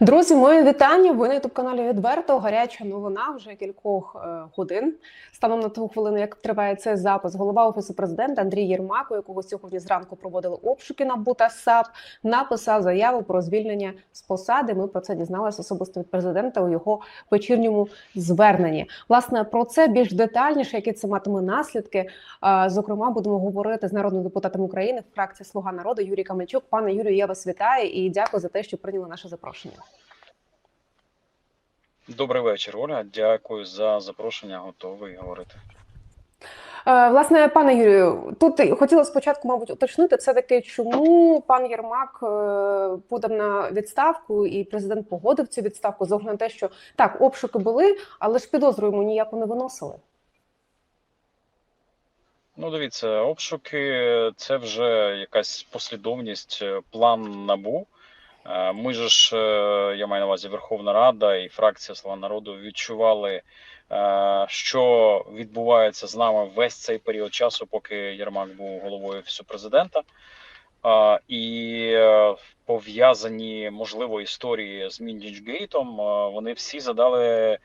Друзі, моє вітання. Ви на ютуб каналі відверто. Гаряча новина вже кількох е, годин. Станом на ту хвилину, як триває цей запис, голова офісу президента Андрій Єрмак, у якого сьогодні зранку проводили обшуки на БУ та САП, написав заяву про звільнення з посади. Ми про це дізналися особисто від президента у його вечірньому зверненні. Власне про це більш детальніше, які це матиме наслідки. Е, Зокрема, будемо говорити з народним депутатом України фракції Слуга народу Юрій Камельчук. Пане Юрію, я вас вітаю і дякую за те, що прийняли наше запрошення. Добрий вечір, Оля. Дякую за запрошення. Готовий говорити. Е, Власне, пане Юрію, тут хотіла спочатку, мабуть, уточнити все таки, чому пан Єрмак е, подав на відставку, і президент погодив цю відставку з огляду на те, що так, обшуки були, але ж підозру йому ніяку не виносили. Ну, дивіться, обшуки це вже якась послідовність, е, план набу. Е, Ми ж, е, я маю на увазі Верховна Рада і фракція Слова народу відчували, е, що відбувається з нами весь цей період часу, поки Єрмак був головою офісу президента. І пов'язані можливо історії з Міндічгейтом. Вони всі задали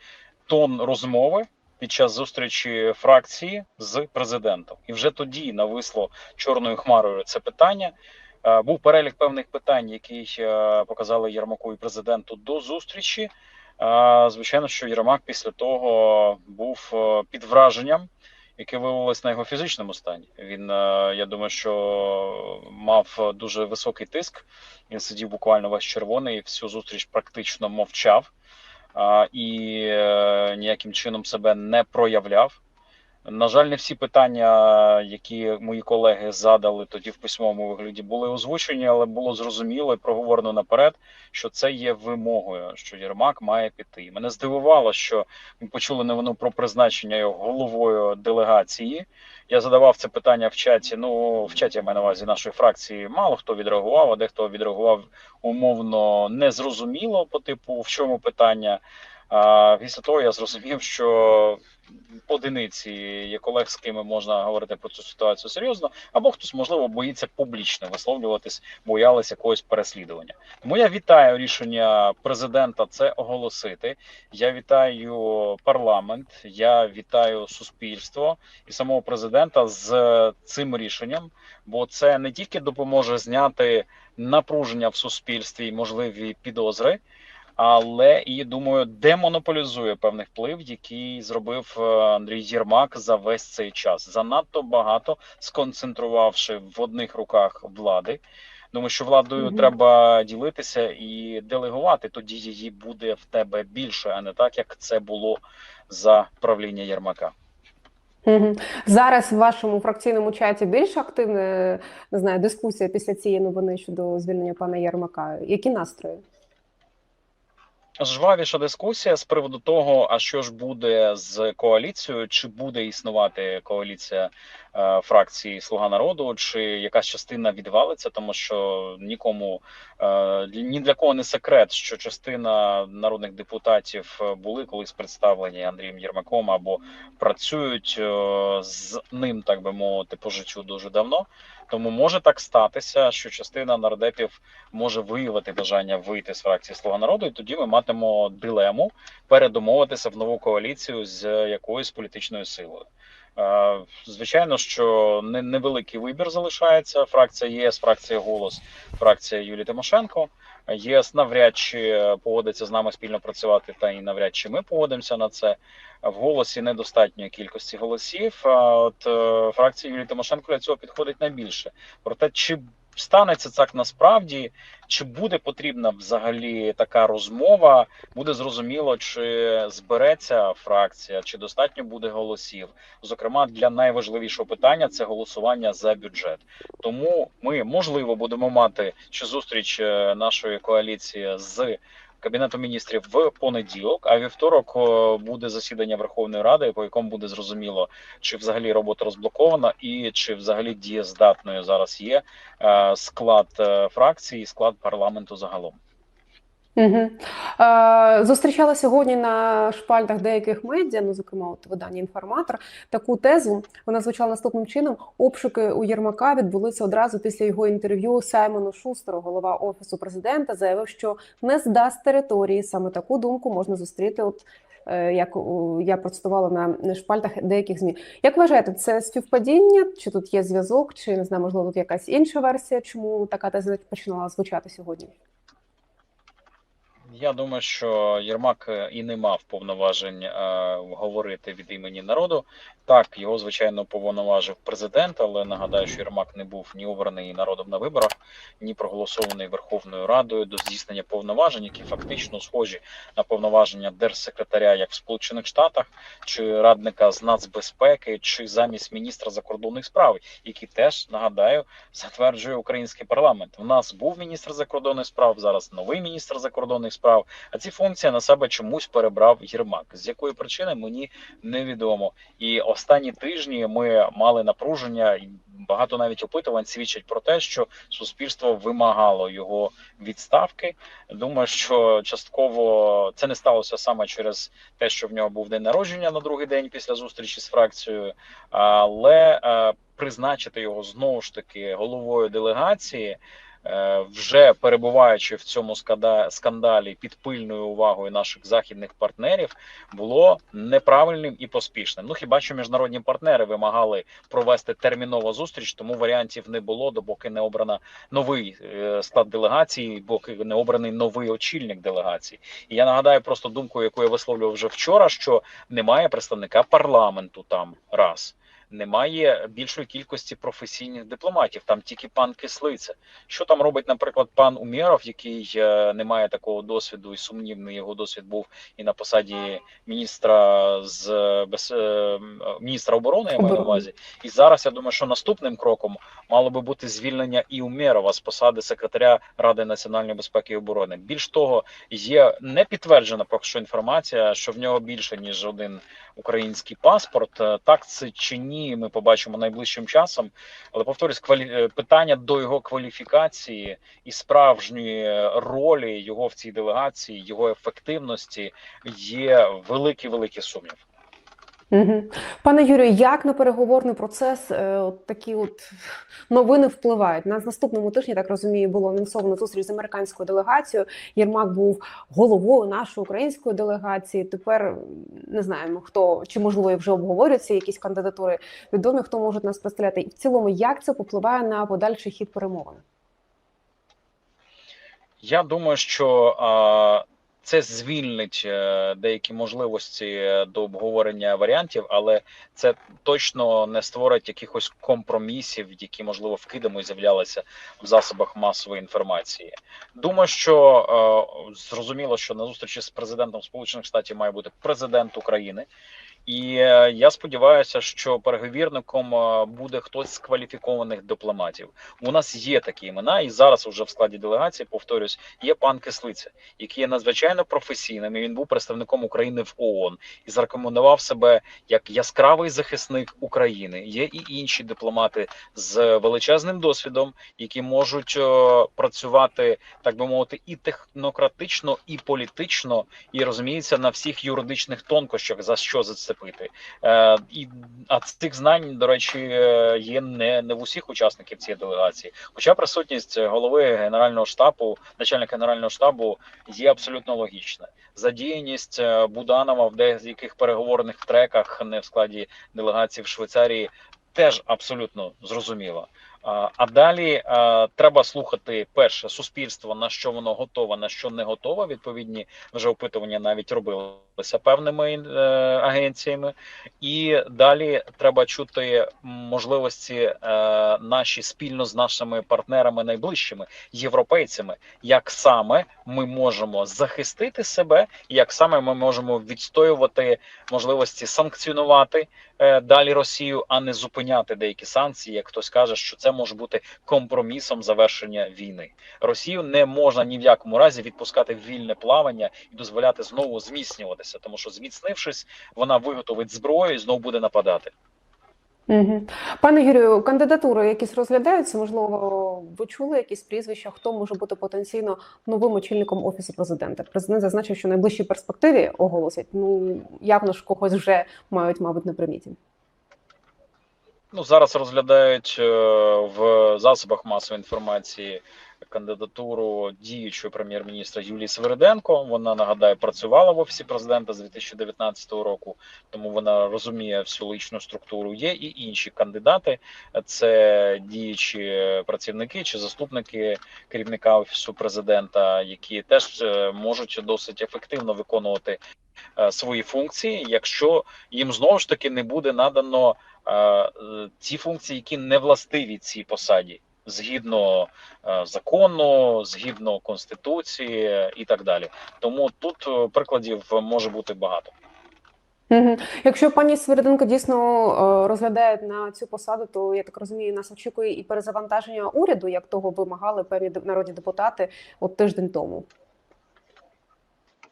тон розмови під час зустрічі фракції з президентом, і вже тоді нависло чорною хмарою це питання. Е, Був перелік певних питань, які показали Єрмаку і президенту до зустрічі. Е, Звичайно, що Єрмак після того був е, під враженням, яке виявилось на його фізичному стані. Він, я думаю, що мав дуже високий тиск. Він сидів буквально весь червоний, всю зустріч практично мовчав і ніяким чином себе не проявляв. На жаль, не всі питання, які мої колеги задали тоді в письмовому вигляді, були озвучені, але було зрозуміло і проговорено наперед, що це є вимогою, що Єрмак має піти. Мене здивувало, що ми почули новину про призначення його головою делегації. Я задавав це питання в чаті. Ну в чаті я маю на увазі нашої фракції. Мало хто відреагував, а дехто відреагував умовно незрозуміло по типу в чому питання. А після того я зрозумів, що одиниці є колег, з ким можна говорити про цю ситуацію серйозно, або хтось, можливо, боїться публічно висловлюватись, боялися якогось переслідування. Тому я вітаю рішення президента це оголосити. Я вітаю парламент, я вітаю суспільство і самого президента з цим рішенням, бо це не тільки допоможе зняти напруження в суспільстві, і можливі підозри але і думаю, демонополізує певний вплив, який зробив е, Андрій Єрмак за весь цей час. Занадто багато сконцентрувавши в одних руках влади. Думаю, що владою Мгм. треба ділитися і делегувати. Тоді її буде в тебе більше, а не так, як це було за правління Єрмака. Зараз в вашому фракційному чаті більш активна не знаю, дискусія після цієї новини щодо звільнення пана Єрмака. Які настрої? Жвавіша дискусія з приводу того, а що ж буде з коаліцією, чи буде існувати коаліція е, фракції Слуга народу, чи якась частина відвалиться, тому що нікому е, ні для кого не секрет, що частина народних депутатів е, були колись представлені Андрієм Єрмаком або працюють е, з ним, так би мовити, по життю дуже давно. Тому може так статися, що частина нардепів може виявити бажання вийти з фракції Слуга народу, і тоді ми матимемо дилему передумовитися в нову коаліцію з якоюсь політичною силою. Е, Звичайно, що не невеликий вибір залишається. Фракція ЄС, фракція голос, фракція Юлії Тимошенко. ЄС навряд чи погодиться з нами спільно працювати, та і навряд чи ми погодимося на це. В голосі недостатньої кількості голосів. А от е, фракція Юлії Тимошенко для цього підходить найбільше. Проте, чи станеться так насправді, чи буде потрібна взагалі така розмова, буде зрозуміло, чи збереться фракція, чи достатньо буде голосів. Зокрема, для найважливішого питання це голосування за бюджет. Тому ми можливо будемо мати ще зустріч е, нашої коаліції з. Кабінету міністрів в понеділок, а вівторок буде засідання Верховної Ради, по якому буде зрозуміло, чи взагалі робота розблокована, і чи взагалі дієздатною зараз є е, склад е, фракції, і склад парламенту загалом. Угу. Е, Зустрічала сьогодні на шпальтах деяких медіа, ну зокрема, от видання інформатор, таку тезу. Вона звучала наступним чином: обшуки у Єрмака відбулися одразу після його інтерв'ю Саймону Шустеру. Голова офісу президента заявив, що не здасть території. Саме таку думку можна зустріти. От е, як я процитувала на шпальтах деяких змі. Як вважаєте, це співпадіння? Чи тут є зв'язок, чи не знаю, можливо, тут якась інша версія, чому така теза починала звучати сьогодні? Я думаю, що Єрмак е, і не мав повноважень е, говорити від імені народу. Так, його звичайно повноважив президент, але нагадаю, що Єрмак не був ні обраний народом на виборах, ні проголосований Верховною Радою до здійснення повноважень, які фактично схожі на повноваження держсекретаря, як в Сполучених Штатах, чи радника з нацбезпеки, чи замість міністра закордонних справ, які теж нагадаю затверджує український парламент. У нас був міністр закордонних справ, зараз новий міністр закордонних справ. А ці функції на себе чомусь перебрав Єрмак. З якої причини мені невідомо. І останні тижні ми мали напруження, і багато навіть опитувань свідчать про те, що суспільство вимагало його відставки. Думаю, що частково це не сталося саме через те, що в нього був день народження на другий день після зустрічі з фракцією, але е, призначити його знову ж таки головою делегації. Е, Вже перебуваючи в цьому скандалі під пильною увагою наших західних партнерів, було неправильним і поспішним. Ну хіба що міжнародні партнери вимагали провести термінову зустріч, тому варіантів не було, допоки не обрана новий е, склад делегації, поки не обраний новий очільник делегації. І я нагадаю просто думку, яку я висловлював вже вчора, що немає представника парламенту там раз. Немає більшої кількості професійних дипломатів, там тільки пан Кислиця. Що там робить, наприклад, пан Умєров, який е, не має такого досвіду, і сумнівний його досвід був і на посаді міністра з е, без е, міністра оборони, я маю на увазі. І зараз я думаю, що наступним кроком мало би бути звільнення і Умєрова з посади секретаря Ради національної безпеки і оборони. Більш того, є не підтверджена поки що інформація, що в нього більше ніж один український паспорт. Так це чи ні, ми побачимо найближчим часом. Але повторюсь, квалі... е, питання до його кваліфікації і справжньої ролі його в цій делегації, його ефективності є великий великий сумнів. Пане Юрію, як на переговорний процес е, от такі от новини впливають? На наступному тижні, так розумію, було анонсовано зустріч з американською делегацією. Єрмак був головою нашої української делегації. Тепер не знаємо хто чи можливо вже обговорюються якісь кандидатури відомі, хто може нас представляти. І в цілому, як це попливає на подальший хід перемовин? Я думаю, що це звільнить е, деякі можливості до обговорення варіантів, але це точно не створить якихось компромісів, які можливо вкидами з'являлися в засобах масової інформації. Думаю, що е, зрозуміло, що на зустрічі з президентом Сполучених Штатів має бути президент України. І е, я сподіваюся, що переговірником е, буде хтось з кваліфікованих дипломатів. У нас є такі імена, і зараз уже в складі делегації, повторюсь, є пан Кислиця, який є надзвичайно професійним. і Він був представником України в ООН і зарекомендував себе як яскравий захисник України. Є і інші дипломати з величезним досвідом, які можуть е, працювати, так би мовити, і технократично, і політично, і розуміється на всіх юридичних тонкощах за що зацепити. Е, і а цих знань, до речі, е, є не, не в усіх учасників цієї делегації. Хоча присутність голови генерального штабу, начальника генерального штабу є абсолютно логічна. Задіяність е, Буданова в деяких переговорних треках, не в складі делегації в Швейцарії, теж абсолютно зрозуміла. А далі треба слухати перше суспільство, на що воно готове, на що не готове. Відповідні вже опитування навіть робилися певними е, агенціями, і далі треба чути можливості е, наші спільно з нашими партнерами найближчими європейцями, як саме ми можемо захистити себе, як саме ми можемо відстоювати можливості санкціонувати е, далі Росію, а не зупиняти деякі санкції, як хтось каже, що це може бути компромісом завершення війни. Росію не можна ні в якому разі відпускати вільне плавання і дозволяти знову зміцнюватися, тому що зміцнившись, вона виготовить зброю і знову буде нападати. Угу. Пане Юрію, кандидатури якісь розглядаються? Можливо, ви чули якісь прізвища, хто може бути потенційно новим очільником офісу президента? Президент зазначив, що в найближчій перспективі оголосять. Ну явно ж когось вже мають, мабуть, на приміті. Ну, зараз розглядають е, в засобах масової інформації кандидатуру діючого прем'єр-міністра Юлії Свериденко. Вона нагадаю працювала в офісі президента з 2019 року, тому вона розуміє всю личну структуру. Є і інші кандидати, це діючі працівники чи заступники керівника офісу президента, які теж е, можуть досить ефективно виконувати е, свої функції, якщо їм знову ж таки не буде надано е, е, функції, які не властиві цій посаді, згідно е, закону, згідно конституції і так далі. Тому тут е, прикладів може бути багато. Якщо пані Свириденко дійсно е, розглядає на цю посаду, то я так розумію, нас очікує і перезавантаження уряду, як того вимагали певні народні депутати от тиждень тому.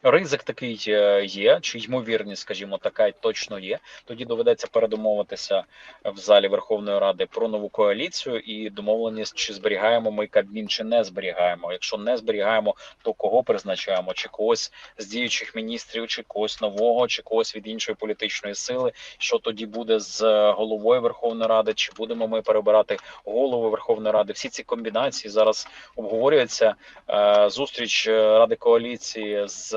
Ризик такий е, є, чи ймовірність, скажімо, така точно є. Тоді доведеться передомовитися в залі Верховної Ради про нову коаліцію і домовленість, чи зберігаємо ми Кабмін, чи не зберігаємо. Якщо не зберігаємо, то кого призначаємо? Чи когось з діючих міністрів, чи когось нового, чи когось від іншої політичної сили? Що тоді буде з е, головою Верховної Ради? Чи будемо ми перебирати голову Верховної Ради? Всі ці комбінації зараз обговорюються. Е, Зустріч Ради коаліції з,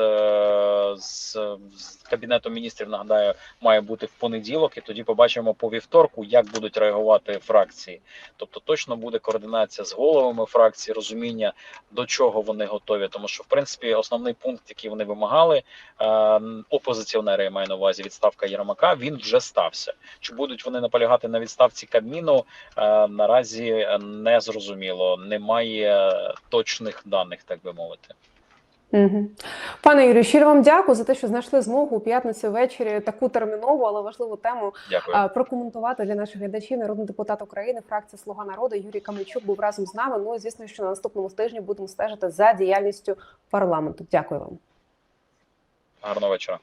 з, з кабінетом міністрів нагадаю має бути в понеділок, і тоді побачимо по вівторку, як будуть реагувати фракції. Тобто точно буде координація з головами фракції, розуміння до чого вони готові. Тому що, в принципі, основний пункт, який вони вимагали, е, опозиціонери я маю на увазі відставка Єрмака, він вже стався. Чи будуть вони наполягати на відставці Кабміну? Е, наразі не зрозуміло. Немає точних даних, так би мовити. Угу. Пане Юрію, щиро вам дякую за те, що знайшли змогу у п'ятницю ввечері таку термінову, але важливу тему Дякую. прокоментувати для наших глядачів. Народний депутат України, фракція Слуга народу Юрій Камельчук був разом з нами. Ну і звісно, що на наступному тижні будемо стежити за діяльністю парламенту. Дякую вам. Гарного вечора.